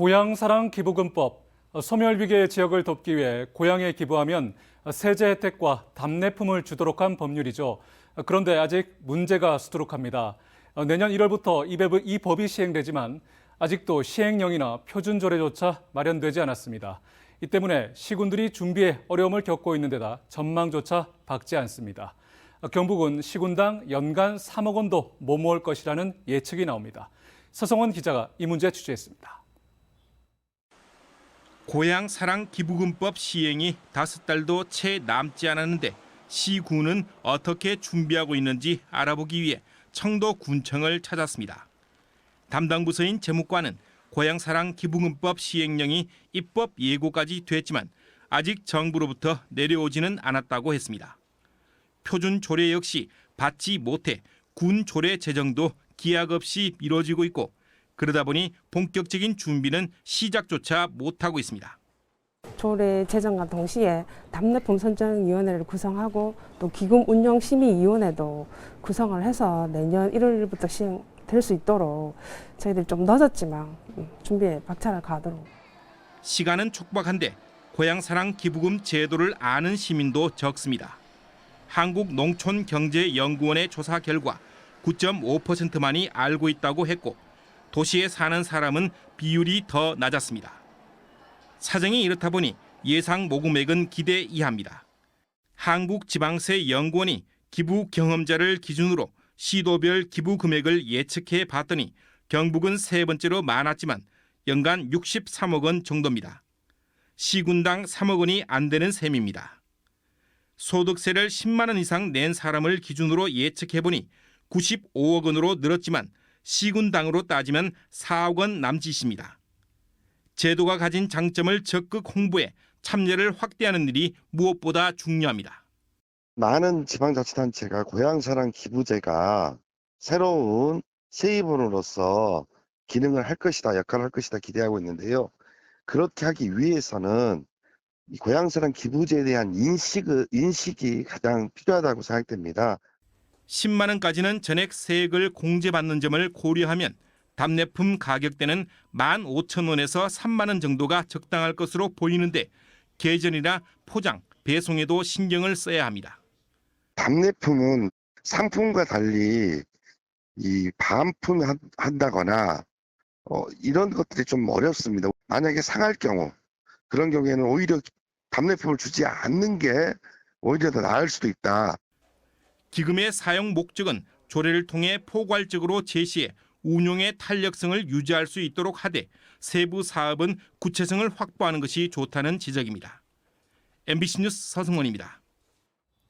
고향사랑 기부금법 소멸위기의 지역을 돕기 위해 고향에 기부하면 세제 혜택과 답례품을 주도록 한 법률이죠. 그런데 아직 문제가 수두룩합니다. 내년 1월부터 이 법이- 시행되지만 아직도 시행령이나 표준조례조차 마련되지 않았습니다. 이 때문에 시군들이 준비에 어려움을 겪고 있는 데다 전망조차 밝지 않습니다. 경북은 시군당 연간 3억 원도 못 모을 것이라는 예측이 나옵니다. 서성원 기자가 이 문제 취재했습니다. 고향 사랑 기부금법 시행이 다섯 달도 채 남지 않았는데 시군은 어떻게 준비하고 있는지 알아보기 위해 청도 군청을 찾았습니다. 담당 부서인 재무과는 고향 사랑 기부금법 시행령이 입법 예고까지 됐지만 아직 정부로부터 내려오지는 않았다고 했습니다. 표준 조례 역시 받지 못해 군 조례 제정도 기약 없이 미뤄지고 있고 그러다 보니 본격적인 준비는 시작조차 못하고 있습니다. 조례 제정과 동시에 답례품 선정위원회를 구성하고 또 기금 운영 심의위원회도 구성을 해서 내년 1월부터 시행될 수 있도록 저희들이 좀 늦었지만 음, 준비에 박차를 가도록 시간은 촉박한데 고향 사랑 기부금 제도를 아는 시민도 적습니다. 한국농촌경제연구원의 조사 결과 9.5%만이 알고 있다고 했고 도시에 사는 사람은 비율이 더 낮았습니다. 사정이 이렇다 보니 예상 모금액은 기대 이하입니다. 한국지방세연구원이 기부 경험자를 기준으로 시도별 기부 금액을 예측해 봤더니 경북은 세 번째로 많았지만 연간 63억 원 정도입니다. 시군당 3억 원이 안 되는 셈입니다. 소득세를 10만 원 이상 낸 사람을 기준으로 예측해 보니 95억 원으로 늘었지만 시군당으로 따지면 4억 원 남짓입니다. 제도가 가진 장점을 적극 홍보해 참여를 확대하는 일이 무엇보다 중요합니다. 많은 지방자치단체가 고향사랑 기부제가 새로운 세입원으로서 기능을 할 것이다, 역할을 할 것이다 기대하고 있는데요. 그렇게 하기 위해서는 이 고향사랑 기부제에 대한 인식, 인식이 가장 필요하다고 생각됩니다. 10만 원까지는 전액 세액을 공제받는 점을 고려하면 답례품 가격대는 15,000원에서 3만 원 정도가 적당할 것으로 보이는데 계전이나 포장, 배송에도 신경을 써야 합니다. 답례품은 상품과 달리 이 반품 한다거나 어, 이런 것들이 좀 어렵습니다. 만약에 상할 경우 그런 경우에는 오히려 답례품을 주지 않는 게 오히려 더 나을 수도 있다. 기금의 사용 목적은 조례를 통해 포괄적으로 제시해 운용의 탄력성을 유지할 수 있도록 하되 세부 사업은 구체성을 확보하는 것이 좋다는 지적입니다. MBC 뉴스 서승원입니다.